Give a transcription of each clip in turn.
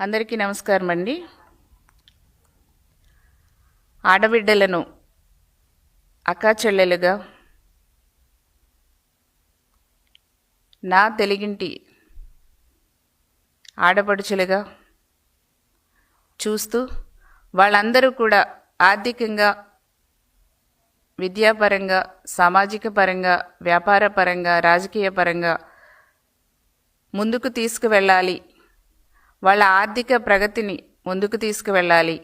అందరికీ నమస్కారం అండి. ఆడబిడ్డలను అక్కాచెల్లెలుగా నా తెలుగింటి ఆడపడుచులుగా చూస్తూ వాళ్ళందరూ కూడా ఆర్థికంగా విద్యాపరంగా సామాజిక పరంగా వ్యాపార పరంగా రాజకీయ పరంగా ముందుకు తీసుకువెళ్ళాలి వాళ్ళ ఆర్థిక ప్రగతిని ముందుకు తీసుకువెళ్ళాలి.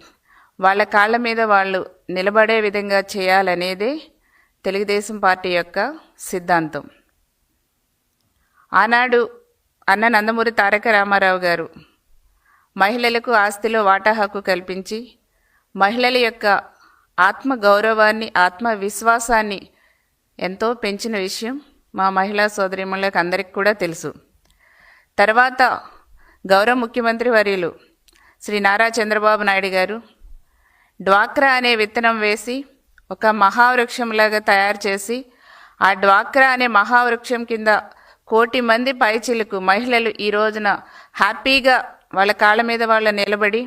వాళ్ళ కాళ్ళ మీద వాళ్ళు నిలబడే విధంగా చేయాలనేదే తెలుగుదేశం పార్టీ యొక్క సిద్ధాంతం. ఆనాడు అన్న నందమూరి తారక రామారావు గారు మహిళలకు ఆస్తిలో వాటా హక్కు కల్పించి మహిళల యొక్క ఆత్మ గౌరవాన్ని ఆత్మవిశ్వాసాన్ని ఎంతో పెంచిన విషయం మా మహిళా సోదరిమణులకు అందరికీ కూడా తెలుసు. తర్వాత గౌరవ ముఖ్యమంత్రి వర్యులు శ్రీ నారా చంద్రబాబు నాయుడు గారు డ్వాక్రా అనే విత్తనం వేసి ఒక మహావృక్షంలాగా తయారు చేసి ఆ డ్వాక్రా అనే మహావృక్షం కింద కోటి మంది పైచిలకు మహిళలు ఈ రోజున హ్యాపీగా వాళ్ళ కాళ్ళ మీద వాళ్ళ నిలబడి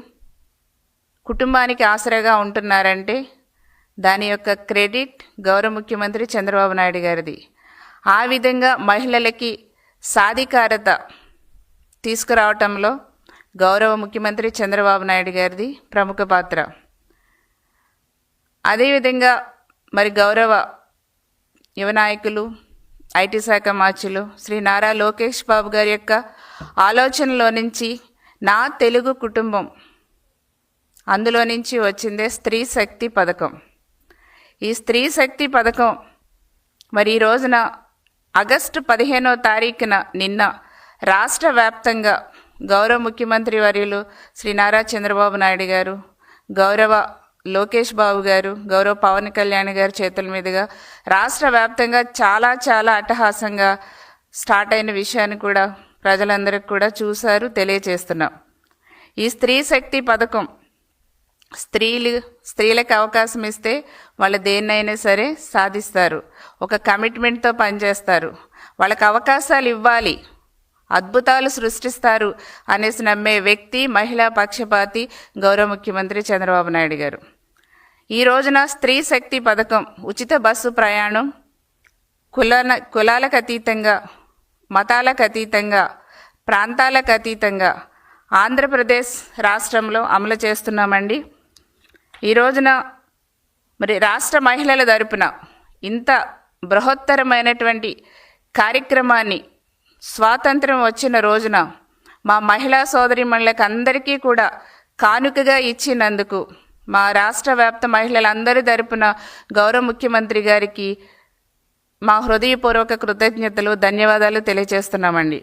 కుటుంబానికి ఆసరాగా ఉంటున్నారంటే దాని యొక్క క్రెడిట్ గౌరవ ముఖ్యమంత్రి చంద్రబాబు నాయుడు గారిది. ఆ విధంగా మహిళలకి సాధికారత తీసుకురావటంలో గౌరవ ముఖ్యమంత్రి చంద్రబాబు నాయుడు గారిది ప్రముఖ పాత్ర. అదేవిధంగా మరి గౌరవ యువ నాయకులు ఐటీ శాఖ మార్చులు శ్రీ నారా లోకేష్ బాబు గారి యొక్క ఆలోచనలో నుంచి నా తెలుగు కుటుంబం అందులో నుంచి వచ్చిందే స్త్రీ శక్తి పథకం. ఈ స్త్రీ శక్తి పథకం మరి ఈ రోజున ఆగస్టు పదిహేనో తారీఖున నిన్న రాష్ట్ర వ్యాప్తంగా గౌరవ ముఖ్యమంత్రి వర్యులు శ్రీ నారా చంద్రబాబు నాయుడు గారు గౌరవ లోకేష్ బాబు గారు గౌరవ పవన్ కళ్యాణ్ గారి చేతుల మీదుగా రాష్ట్ర వ్యాప్తంగా చాలా చాలా అట్టహాసంగా స్టార్ట్ అయిన విషయాన్ని కూడా ప్రజలందరికీ కూడా చూశారు తెలియచేస్తున్నాం ఈ స్త్రీ శక్తి పథకం స్త్రీలు స్త్రీలకు అవకాశం ఇస్తే వాళ్ళు దేన్నైనా సరే సాధిస్తారు. ఒక కమిట్మెంట్తో పనిచేస్తారు. వాళ్ళకి అవకాశాలు ఇవ్వాలి. అద్భుతాలు సృష్టిస్తారు అనేసి నమ్మే వ్యక్తి మహిళా పక్షపాతి గౌరవ ముఖ్యమంత్రి చంద్రబాబు నాయుడు గారు. ఈ రోజున స్త్రీ శక్తి పథకం ఉచిత బస్సు ప్రయాణం కులన కులాలకు అతీతంగా మతాలకు అతీతంగా ప్రాంతాలకు అతీతంగా ఆంధ్రప్రదేశ్ రాష్ట్రంలో అమలు చేస్తున్నామండి. ఈ రోజున మరి రాష్ట్ర మహిళల తరపున ఇంత బృహత్తరమైనటువంటి కార్యక్రమాన్ని స్వాతంత్రం వచ్చిన రోజున మా మహిళా సోదరిమణులకు అందరికీ కూడా కానుకగా ఇచ్చినందుకు మా రాష్ట్ర వ్యాప్త మహిళలందరి తరపున గౌరవ ముఖ్యమంత్రి గారికి మా హృదయపూర్వక కృతజ్ఞతలు ధన్యవాదాలు తెలియజేస్తున్నామండి.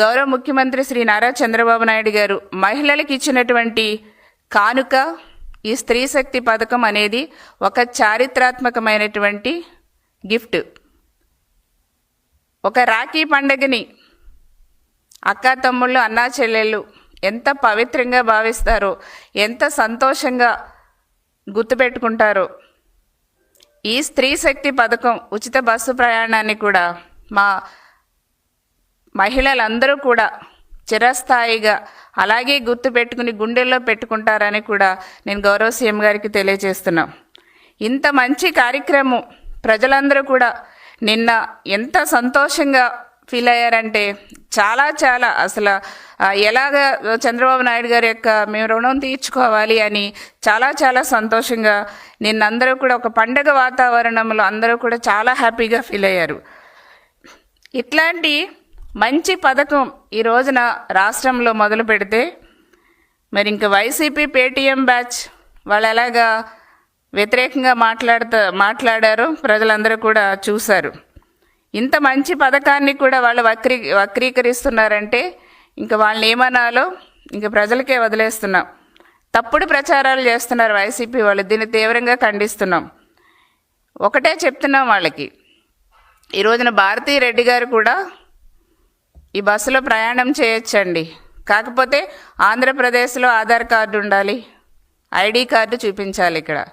గౌరవ ముఖ్యమంత్రి శ్రీ నారా చంద్రబాబు నాయుడు గారు మహిళలకు ఇచ్చినటువంటి కానుక ఈ స్త్రీ శక్తి పథకం అనేది ఒక చారిత్రాత్మకమైనటువంటి గిఫ్ట్. ఒక రాఖీ పండగని అక్క తమ్ముళ్ళు అన్నా చెల్లెళ్ళు ఎంత పవిత్రంగా భావిస్తారో ఎంత సంతోషంగా గుర్తుపెట్టుకుంటారో. ఈ స్త్రీ శక్తి పథకం ఉచిత బస్సు ప్రయాణాన్ని కూడా మా మహిళలందరూ కూడా చిరస్థాయిగా అలాగే గుర్తు పెట్టుకుని గుండెల్లో పెట్టుకుంటారని కూడా నేను గౌరవ సీఎం గారికి తెలియజేస్తున్నాం. ఇంత మంచి కార్యక్రమం ప్రజలందరూ కూడా నిన్న ఎంత సంతోషంగా ఫీల్ అయ్యారంటే చాలా చాలా అసలు ఎలాగ చంద్రబాబు నాయుడు గారి యొక్క మేము రుణం తీర్చుకోవాలి అని చాలా చాలా సంతోషంగా నిన్న అందరూ కూడా ఒక పండగ వాతావరణంలో అందరూ కూడా చాలా హ్యాపీగా ఫీల్ అయ్యారు. ఇట్లాంటి మంచి పథకం ఈ రోజున రాష్ట్రంలో మొదలు పెడితే మరి ఇంక వైసీపీ పేటీఎం బ్యాచ్ వాళ్ళు ఎలాగా వ్యతిరేకంగా మాట్లాడుతా మాట్లాడారు. ప్రజలందరూ కూడా చూశారు. ఇంత మంచి పథకాన్ని కూడా వాళ్ళు వక్రీ వక్రీకరిస్తున్నారంటే ఇంకా వాళ్ళని ఏమనాలో ఇంక ప్రజలకే వదిలేస్తున్నాం. తప్పుడు ప్రచారాలు చేస్తున్నారు వైసీపీ వాళ్ళు. దీన్ని తీవ్రంగా ఖండిస్తున్నాం. ఒకటే చెప్తున్నాం వాళ్ళకి. ఈ రోజున భారతీ రెడ్డి గారు కూడా ఈ బస్సులో ప్రయాణం చేయొచ్చండి. కాకపోతే ఆంధ్రప్రదేశ్లో ఆధార్ కార్డు ఉండాలి. ఐడి కార్డు చూపించాలి ఇక్కడ.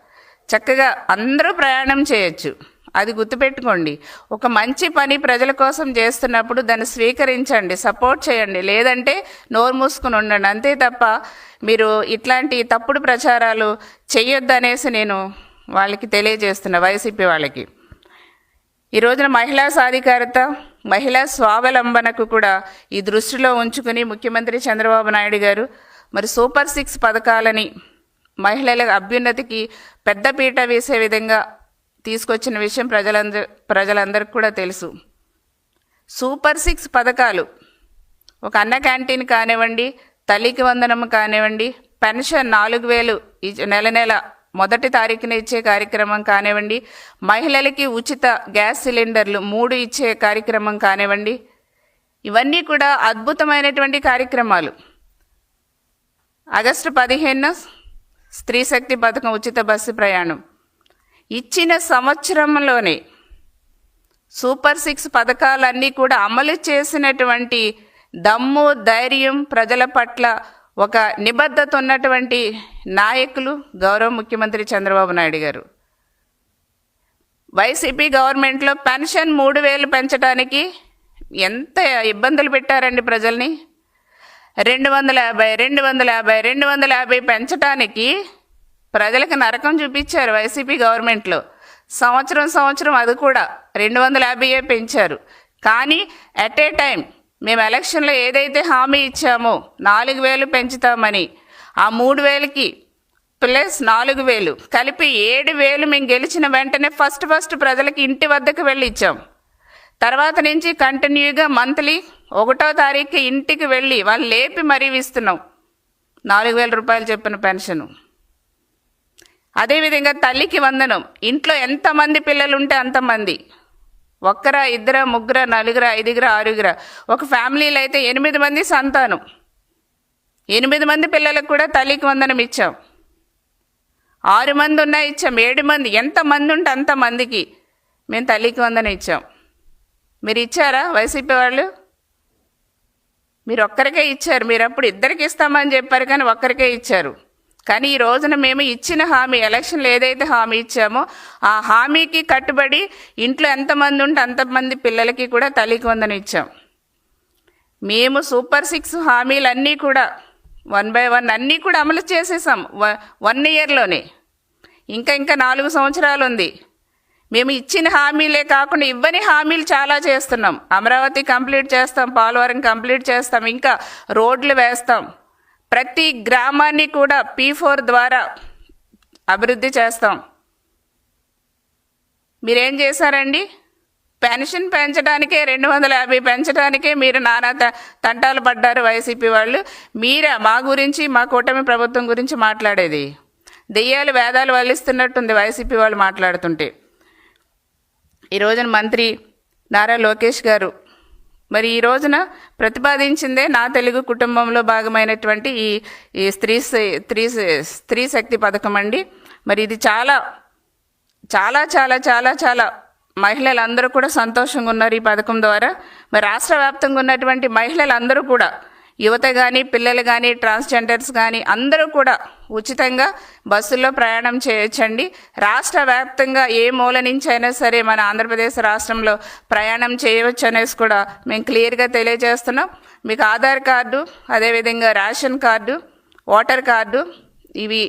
చక్కగా అందరూ ప్రయాణం చేయొచ్చు. అది గుర్తుపెట్టుకోండి. ఒక మంచి పని ప్రజల కోసం చేస్తున్నప్పుడు దాన్ని స్వీకరించండి సపోర్ట్ చేయండి. లేదంటే నోరు మూసుకుని ఉండండి. అంతే తప్ప మీరు ఇట్లాంటి తప్పుడు ప్రచారాలు చేయొద్దనేసి నేను వాళ్ళకి తెలియజేస్తున్నా వైసీపీ వాళ్ళకి. ఈ రోజున మహిళా సాధికారత మహిళా స్వావలంబనకు కూడా ఈ దృష్టిలో ఉంచుకుని ముఖ్యమంత్రి చంద్రబాబు నాయుడు గారు మరి సూపర్ సిక్స్ పథకాలని మహిళల అభ్యున్నతికి పెద్దపీట వేసే విధంగా తీసుకొచ్చిన విషయం ప్రజలందరూ ప్రజలందరికీ కూడా తెలుసు. సూపర్ సిక్స్ పథకాలు. ఒక అన్న క్యాంటీన్ కానివ్వండి తల్లికి వందనం కానివ్వండి పెన్షన్ నాలుగు వేలు నెల నెల మొదటి తారీఖున ఇచ్చే కార్యక్రమం కానివ్వండి మహిళలకి ఉచిత గ్యాస్ సిలిండర్లు మూడు ఇచ్చే కార్యక్రమం కానివ్వండి ఇవన్నీ కూడా అద్భుతమైనటువంటి కార్యక్రమాలు. ఆగస్టు పదిహేను స్త్రీ శక్తి పథకం ఉచిత బస్సు ప్రయాణం. ఇచ్చిన సంవత్సరంలోనే సూపర్ సిక్స్ పథకాలన్నీ కూడా అమలు చేసినటువంటి దమ్ము ధైర్యం ప్రజల పట్ల ఒక నిబద్ధత ఉన్నటువంటి నాయకులు గౌరవ ముఖ్యమంత్రి చంద్రబాబు నాయుడు గారు. వైసీపీ గవర్నమెంట్లో పెన్షన్ మూడు వేలు పెంచడానికి ఎంత ఇబ్బందులు పెట్టారండి ప్రజల్ని? రెండు వందల యాభై రెండు వందల యాభై రెండు వందల యాభై పెంచడానికి ప్రజలకు నరకం చూపించారు వైసీపీ గవర్నమెంట్లో. సంవత్సరం సంవత్సరం అది కూడా రెండు వందల యాభైయే పెంచారు. కానీ అట్ ఏ టైం మేము ఎలక్షన్లో ఏదైతే హామీ ఇచ్చామో నాలుగు వేలు పెంచుతామని ఆ మూడు వేలకి ప్లస్ నాలుగు వేలు కలిపి ఏడు వేలు మేము గెలిచిన వెంటనే ఫస్ట్ ఫస్ట్ ప్రజలకి ఇంటి వద్దకు వెళ్ళి ఇచ్చాం. తర్వాత నుంచి కంటిన్యూగా మంత్లీ ఒకటో తారీఖు ఇంటికి వెళ్ళి వాళ్ళు లేపి మరీ ఇస్తున్నాం నాలుగు వేల రూపాయలు చెప్పిన పెన్షను. అదేవిధంగా తల్లికి వందనం. ఇంట్లో ఎంతమంది పిల్లలు ఉంటే అంతమంది. ఒక్కరా ఇద్దర ముగ్గుర నలుగుర ఐదుగురా ఆరుగురా. ఒక ఫ్యామిలీలో అయితే ఎనిమిది మంది సంతానం. ఎనిమిది మంది పిల్లలకు కూడా తల్లికి వందనం ఇచ్చాం. ఆరు మంది ఉన్నా ఇచ్చాం. ఏడు మంది. ఎంతమంది ఉంటే అంతమందికి మేము తల్లికి వందనం ఇచ్చాం. మీరు ఇచ్చారా వైసీపీ వాళ్ళు? మీరు ఒక్కరికే ఇచ్చారు. మీరు అప్పుడు ఇద్దరికి ఇస్తామని చెప్పారు కానీ ఒక్కరికే ఇచ్చారు. కానీ ఈ రోజున మేము ఇచ్చిన హామీ ఎలక్షన్లో ఏదైతే హామీ ఇచ్చామో ఆ హామీకి కట్టుబడి ఇంట్లో ఎంతమంది ఉంటే అంతమంది పిల్లలకి కూడా తల్లికి వందనం ఇచ్చాం. మేము సూపర్ సిక్స్ హామీలన్నీ కూడా వన్ బై వన్ అన్నీ కూడా అమలు చేసేసాం. వ- వన్ ఇయర్లోనే. ఇంకా ఇంకా నాలుగు సంవత్సరాలు ఉంది మేము ఇచ్చిన హామీలే కాకుండా ఇవ్వని హామీలు చాలా చేస్తున్నాం. అమరావతి కంప్లీట్ చేస్తాం పోలవరం కంప్లీట్ చేస్తాం ఇంకా రోడ్లు వేస్తాం. ప్రతి గ్రామాన్ని కూడా పీ ఫోర్ ద్వారా అభివృద్ధి చేస్తాం. మీరేం చేశారండి? పెన్షన్ పెంచడానికే రెండు వందల యాభై పెంచడానికే మీరు నానా త- తంటాలు పడ్డారు వైసీపీ వాళ్ళు. మీరా మా గురించి మా కూటమి ప్రభుత్వం గురించి మాట్లాడేది. దెయ్యాలు వేదాలు వల్లిస్తున్నట్టుంది వైసీపీ వాళ్ళు మాట్లాడుతుంటే. ఈ రోజున మంత్రి నారా లోకేష్ గారు. మరి ఈ రోజున ప్రతిపాదించిందే నా తెలుగు కుటుంబంలో భాగమైనటువంటి ఈ ఈ స్త్రీ స్త్రీ స్త్రీ శక్తి పథకం అండి. మరి ఇది చాలా చాలా చాలా చాలా చాలా మహిళలందరూ కూడా సంతోషంగా ఉన్నారు ఈ పథకం ద్వారా. మరి రాష్ట్ర వ్యాప్తంగా ఉన్నటువంటి మహిళలందరూ కూడా యువత కానీ పిల్లలు కానీ ట్రాన్స్జెండర్స్ కానీ అందరూ కూడా ఉచితంగా బస్సుల్లో ప్రయాణం చేయొచ్చండి. రాష్ట్ర వ్యాప్తంగా ఏ మూల నుంచి అయినా సరే మన ఆంధ్రప్రదేశ్ రాష్ట్రంలో ప్రయాణం చేయవచ్చు అనేసి కూడా మేము క్లియర్గా తెలియజేస్తున్నాం. మీకు ఆధార్ కార్డు అదేవిధంగా రేషన్ కార్డు ఓటర్ కార్డు ఇవి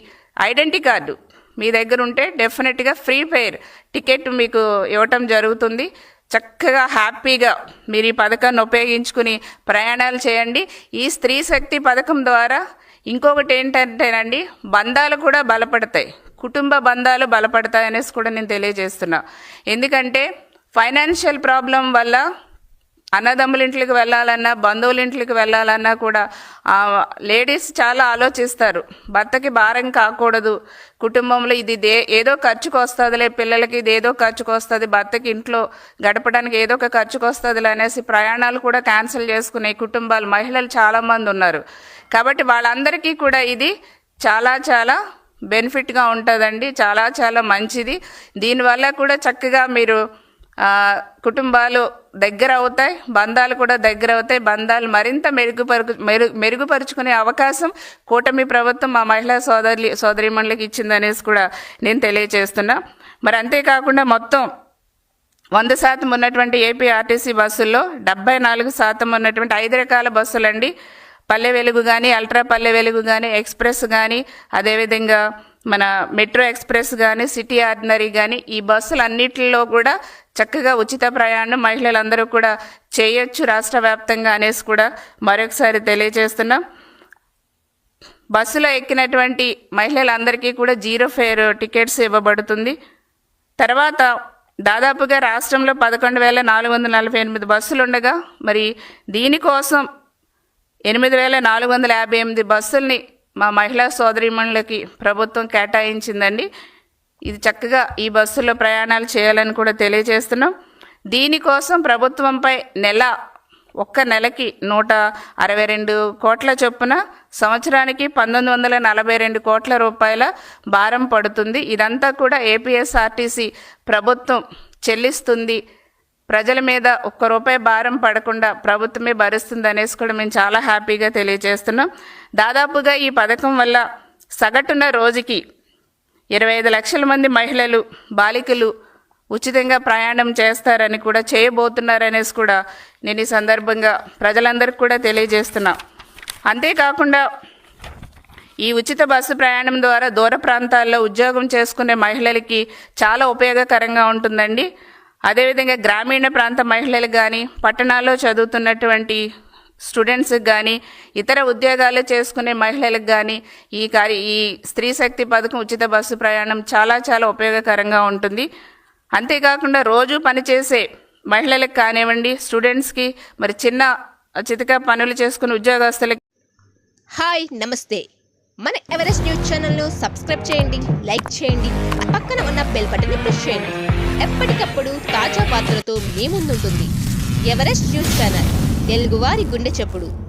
ఐడెంటిటీ కార్డు మీ దగ్గర ఉంటే డెఫినెట్గా ఫ్రీ ఫెయిర్ టికెట్ మీకు ఇవ్వటం జరుగుతుంది. చక్కగా హ్యాపీగా మీరు ఈ పథకాన్ని ఉపయోగించుకుని ప్రయాణాలు చేయండి. ఈ స్త్రీ శక్తి పథకం ద్వారా ఇంకొకటి ఏంటంటేనండి బంధాలు కూడా బలపడతాయి. కుటుంబ బంధాలు బలపడతాయి అనేసి కూడా నేను తెలియజేస్తున్నా. ఎందుకంటే ఫైనాన్షియల్ ప్రాబ్లం వల్ల అన్నదమ్ముల ఇంట్లోకి వెళ్ళాలన్నా బంధువుల ఇంట్లోకి వెళ్ళాలన్నా కూడా లేడీస్ చాలా ఆలోచిస్తారు. భర్తకి భారం కాకూడదు. కుటుంబంలో ఇది దే ఏదో ఖర్చుకు వస్తుందిలే పిల్లలకి ఇది ఏదో ఖర్చుకు వస్తుంది భర్తకి ఇంట్లో గడపడానికి ఏదో ఒక ఖర్చుకు వస్తుందిలే అనేసి ప్రయాణాలు కూడా క్యాన్సిల్ చేసుకునే కుటుంబాలు మహిళలు చాలామంది ఉన్నారు. కాబట్టి వాళ్ళందరికీ కూడా ఇది చాలా చాలా బెనిఫిట్గా ఉంటుందండి చాలా చాలా మంచిది. దీనివల్ల కూడా చక్కగా మీరు కుటుంబాలు దగ్గర అవుతాయి బంధాలు కూడా దగ్గర అవుతాయి. బంధాలు మరింత మెరుగుపరు మెరు మెరుగుపరుచుకునే అవకాశం కూటమి ప్రభుత్వం మా మహిళా సోదరి సోదరిమణులకు ఇచ్చిందనేసి కూడా నేను తెలియజేస్తున్నా మరి అంతేకాకుండా మొత్తం వంద శాతం ఉన్నటువంటి ఏపీ ఆర్టీసీ బస్సుల్లో డెబ్బై నాలుగు శాతం ఉన్నటువంటి ఐదు రకాల బస్సులండి. పల్లె వెలుగు కానీ అల్ట్రా పల్లె వెలుగు కానీ ఎక్స్ప్రెస్ కానీ అదేవిధంగా మన మెట్రో ఎక్స్ప్రెస్ కానీ సిటీ ఆర్డినరీ కానీ ఈ బస్సులు అన్నిటిలో కూడా చక్కగా ఉచిత ప్రయాణం మహిళలందరూ కూడా చేయొచ్చు రాష్ట్ర వ్యాప్తంగా అనేసి కూడా మరొకసారి తెలియజేస్తున్నాం. బస్సులో ఎక్కినటువంటి మహిళలందరికీ కూడా జీరో ఫేర్ టికెట్స్ ఇవ్వబడుతుంది. తర్వాత దాదాపుగా రాష్ట్రంలో పదకొండు వేల నాలుగు వందల నలభై ఎనిమిది బస్సులు ఉండగా మరి దీనికోసం ఎనిమిది వేల నాలుగు వందల యాభై ఎనిమిది బస్సుల్ని మా మహిళా సోదరిమణులకి ప్రభుత్వం కేటాయించిందండి. ఇది చక్కగా ఈ బస్సులో ప్రయాణాలు చేయాలని కూడా తెలియజేస్తున్నాం. దీనికోసం ప్రభుత్వంపై నెల ఒక్క నెలకి నూట అరవై రెండు కోట్ల చొప్పున సంవత్సరానికి పంతొమ్మిది వందల నలభై రెండు కోట్ల రూపాయల భారం పడుతుంది. ఇదంతా కూడా ఏపీఎస్ఆర్టీసీ ప్రభుత్వం చెల్లిస్తుంది. ప్రజల మీద ఒక్క రూపాయి భారం పడకుండా ప్రభుత్వమే భరిస్తుంది అనేసి కూడా మేము చాలా హ్యాపీగా తెలియజేస్తున్నాం. దాదాపుగా ఈ పథకం వల్ల సగటున రోజుకి ఇరవై ఐదు లక్షల మంది మహిళలు బాలికలు ఉచితంగా ప్రయాణం చేస్తారని కూడా చేయబోతున్నారనేసి కూడా నేను ఈ సందర్భంగా ప్రజలందరికీ కూడా తెలియజేస్తున్నా. అంతేకాకుండా ఈ ఉచిత బస్సు ప్రయాణం ద్వారా దూర ప్రాంతాల్లో ఉద్యోగం చేసుకునే మహిళలకి చాలా ఉపయోగకరంగా ఉంటుందండి. అదేవిధంగా గ్రామీణ ప్రాంత మహిళలు కానీ పట్టణాల్లో చదువుతున్నటువంటి స్టూడెంట్స్కి కానీ ఇతర ఉద్యోగాలు చేసుకునే మహిళలకు కానీ ఈ కార్య ఈ స్త్రీ శక్తి పథకం ఉచిత బస్సు ప్రయాణం చాలా చాలా ఉపయోగకరంగా ఉంటుంది. అంతేకాకుండా రోజు పనిచేసే మహిళలకు కానివ్వండి స్టూడెంట్స్కి మరి చిన్న చితక పనులు చేసుకునే ఉద్యోగస్తులకి హాయ్ నమస్తే. మన ఎవరెస్ట్ న్యూస్ ఛానల్ను సబ్స్క్రైబ్ చేయండి లైక్ చేయండి. పక్కన ఉన్న బెల్ బటన్ని ప్రెస్ చేయండి. ఎప్పటికప్పుడు తాజా వార్తలతో మీ ముందుంటుంది. ఎవరెస్ట్ న్యూస్ ఛానల్ తెలుగువారి గుండె చెప్పుడు.